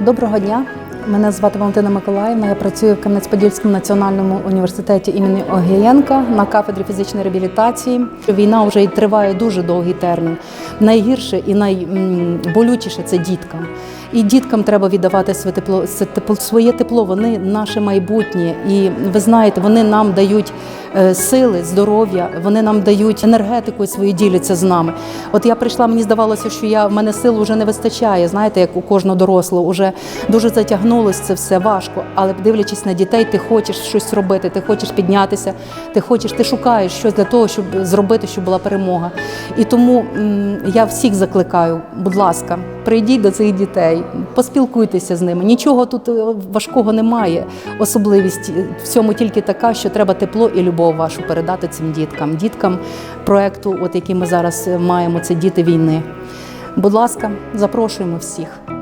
Доброго дня! Мене звати Валентина Миколаївна. Я працюю в Кам'янець-Подільському національному університеті імені Огієнка на кафедрі фізичної реабілітації. Війна вже й триває дуже довгий термін. Найгірше і найболючіше це діткам. І діткам треба віддавати своє тепло, це своє тепло. Вони наше майбутнє. І ви знаєте, вони нам дають е, сили, здоров'я, вони нам дають енергетику і свою діляться з нами. От я прийшла, мені здавалося, що я в мене сил вже не вистачає. Знаєте, як у кожного дорослого, вже дуже затягнулось це все важко. Але дивлячись на дітей, ти хочеш щось робити, ти хочеш піднятися, ти хочеш, ти шукаєш щось для того, щоб зробити, щоб була перемога. І тому я всіх закликаю, будь ласка, прийдіть до цих дітей, поспілкуйтеся з ними. Нічого тут е, важкого немає. Особливість в цьому тільки така, що треба тепло і любов вашу передати цим діткам, діткам проекту, от який ми зараз е, маємо, це діти війни. Будь ласка, запрошуємо всіх.